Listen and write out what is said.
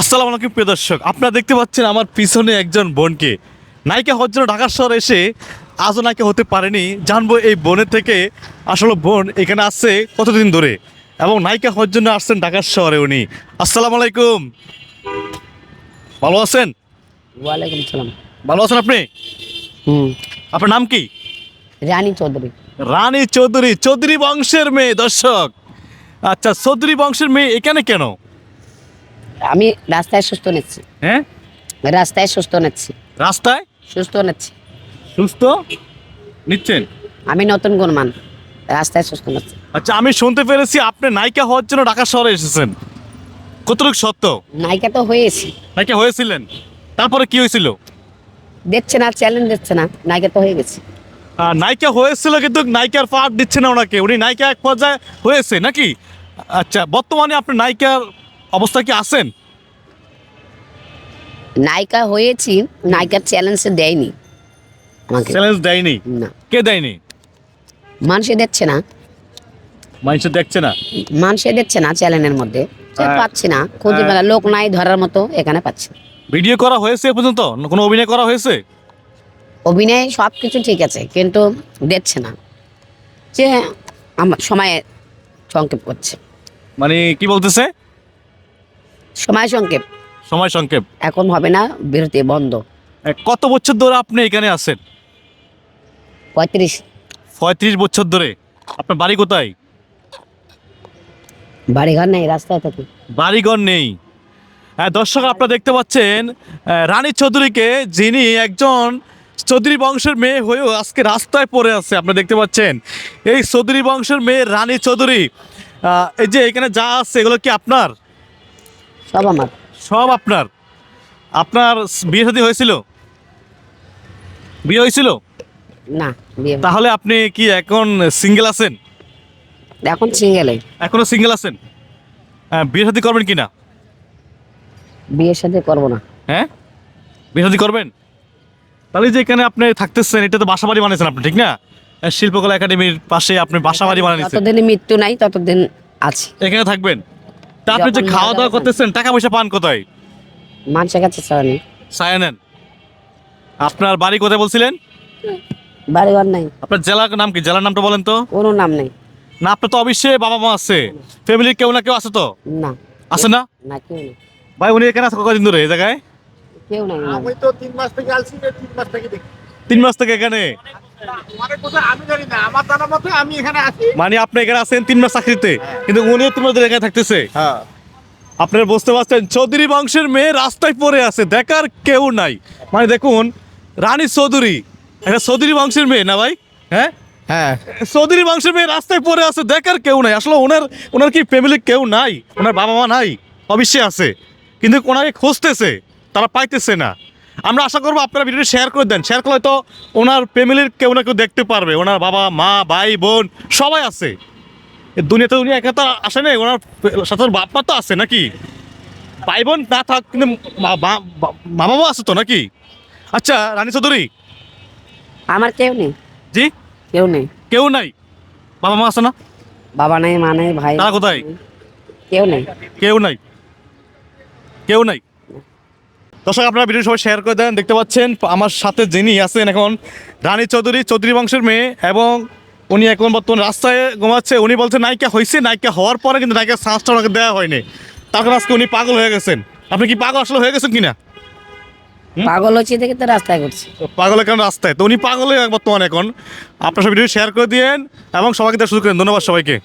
আসসালামু আলাইকুম প্রিয় দর্শক। আপনারা দেখতে পাচ্ছেন আমার পিছনে একজন বোনকে। নায়িকা হওয়ার জন্য ঢাকা শহর এসে আজও নায়িকা হতে পারেনি। জানব এই বোনের থেকে আসলে বোন এখানে আসছে কতদিন ধরে এবং নায়িকা হওয়ার জন্য আসছেন ঢাকার শহরে উনি। আসসালামু আলাইকুম। ভালো আছেন? ওয়ালাইকুম সালাম ভালো আছেন আপনি? হুম। আপনার নাম কি? রানী চৌধুরী। রানী চৌধুরী চৌধুরী বংশের মেয়ে দর্শক। আচ্ছা চৌধুরী বংশের মেয়ে এখানে কেন? আমি রাস্তায় সুস্থ নিচ্ছি। হ্যাঁ? রাস্তায় সুস্থ নিচ্ছি। রাস্তায়? সুস্থ নিচ্ছি। সুস্থ? নিচ্ছেন? আমি নতুন গুণমান। রাস্তায় সুস্থ নিচ্ছি। আচ্ছা আমি শুনতে পেরেছি আপনি নায়িকা হওয়ার জন্য ঢাকা শহরে এসেছেন। কতটুকু সত্য? নায়িকা তো হয়েছি। নায়িকা হয়েছিলেন। তারপরে কি হয়েছিল? দেখছে না চ্যালেঞ্জ দিচ্ছে না। নায়িকা তো হয়ে গেছি। নায়িকা হয়েছিল কিন্তু নায়িকার পার্ট দিচ্ছে না ওনাকে। উনি নায়িকা এক পর্যায়ে হয়েছে নাকি? আচ্ছা বর্তমানে আপনি নায়িকার অবস্থা কি আছেন? নায়িকা হয়েছি নায়িকার চ্যালেঞ্জ দেয়নি আমাকে। চ্যালেঞ্জ দেয়নি? না। কে দেয়নি? মানুষে দিচ্ছে না। মানুষ দেখছে না? মানুষে দিচ্ছে না চ্যালেঞ্জের মধ্যে। হ্যাঁ। পাচ্ছি না খুঁজে পেলা লোক নাই ধরার মতো এখানে পাচ্ছি ভিডিও করা হয়েছে এ পর্যন্ত? কোনো অভিনয় করা হয়েছে? অভিনয় সব কিছু ঠিক আছে কিন্তু দেখছে না। যে আমার সময় সংক্ষেপ করছে। মানে কি বলতেছে? সময় সংক্ষেপ। সময় সংক্ষেপ। এখন হবে না বিরতি বন্ধ। কত বছর ধরে আপনি এখানে আছেন? পঁয়ত্রিশ। পঁয়ত্রিশ বছর ধরে। আপনার বাড়ি কোথায়? বাড়িঘর নেই রাস্তায় থাকি। বাড়িঘর নেই। হ্যাঁ দর্শক আপনারা দেখতে পাচ্ছেন রানী চৌধুরীকে যিনি একজন চৌধুরী বংশের মেয়ে হয়েও আজকে রাস্তায় পড়ে আছে আপনারা দেখতে পাচ্ছেন। এই চৌধুরী বংশের মেয়ে রানী চৌধুরী আহ, এই যে এখানে যা আছে এগুলো কি আপনার? সব আমার। সব আপনার। আপনার বিয়ে শাদী হয়েছিল? বিয়ে হয়েছিল? না বিয়ে তাহলে আপনি কি এখন সিঙ্গেল আছেন? এখন সিঙ্গেলে এখনও সিঙ্গেল আছেন? হ্যাঁ বিয়ে শাদী করবেন কি না বিয়ের সাথে করব না। হ্যাঁ? বিয়ে শাদী করবেন? তাহলে যে এখানে আপনি থাকতেছেন এটা তো বাসা বাড়ি বানিয়েছেন আপনি ঠিক না? শিল্পকলা একাডেমির পাশে আপনি বাসা বাড়ি বানিয়েছেন। যতদিন মৃত্যু নাই ততদিন আছি। এখানে থাকবেন? তা আপনি যে খাওয়া দাওয়া করতেছেন টাকা পয়সা পান কোথায়? মানুষের কাছে চাওয়ানি সায়ানেন আপনার বাড়ি কোথায় বলছিলেন? বাড়িঘর নাই। আপনার জেলার নাম কি? জেলার নামটা বলেন তো। কোনো নাম নেই। না আপনার তো অবশ্যই বাবা মা আছে। ফ্যামিলির কেউ না কেউ আছে তো? না। আছে না? না কেউ নেই। ভাই উনি এখানে আছে কতদিন ধরে এই জায়গায়? কেউ নাই। আমি তো তিন মাস থেকে আসছি তিন মাস থেকে দেখি। তিন মাস থেকে এখানে? মানে আপনি এখানে আছেন তিন মাস চাকরিতে কিন্তু উনিও তিন মাস এখানে থাকতেছে। হ্যাঁ। আপনারা বুঝতে পারছেন চৌধুরী বংশের মেয়ে রাস্তায় পড়ে আছে দেখার কেউ নাই। মানে দেখুন রানী চৌধুরী এটা চৌধুরী বংশের মেয়ে না ভাই? হ্যাঁ? হ্যাঁ। চৌধুরী বংশের মেয়ে রাস্তায় পড়ে আছে দেখার কেউ নাই। আসলে ওনার ওনার কি ফ্যামিলির কেউ নাই? ওনার বাবা মা নাই? অবশ্যই আছে। কিন্তু ওনাকে খুঁজতেছে তারা পাইতেছে না। আমরা আশা করব আপনারা ভিডিওটি শেয়ার করে দেন। শেয়ার করলে তো ওনার ফ্যামিলির কেউ না কেউ দেখতে পারবে। ওনার বাবা মা ভাই বোন সবাই আছে। দুনিয়াতে উনি একা তো আসে নাই ওনার সাথে ওর বাপ মা তো আছে নাকি? ভাই বোন না থাক কিন্তু মা- বাবা আছে তো নাকি? আচ্ছা রানী চৌধুরী। আমার কেউ নেই। জি? কেউ নেই। কেউ নাই? বাবা মা আছে না? বাবা নাই মা নাই ভাই তারা কোথায়? কেউ নেই। কেউ নাই। কেউ নাই। দর্শক আপনারা ভিডিও সবাই শেয়ার করে দেন। দেখতে পাচ্ছেন আমার সাথে যিনি আছেন এখন রানী চৌধুরী চৌধুরী বংশের মেয়ে এবং উনি এখন বর্তমান রাস্তায় ঘুমাচ্ছে। উনি বলছেন নায়িকা হয়েছে। নায়িকা হওয়ার পরে কিন্তু নায়িকার চান্সটা ওনাকে দেওয়া হয়নি। তার কারণে আজকে উনি পাগল হয়ে গেছেন। আপনি কি পাগল আসলে হয়ে গেছেন কিনা? পাগল হচ্ছে দেখে তো রাস্তায় করছি পাগলের কারণ রাস্তায়। তো উনি পাগল হয়ে বর্তমানে এখন। আপনার সব ভিডিও শেয়ার করে দিয়েন এবং সবাইকে সুযোগ করেন ধন্যবাদ সবাইকে।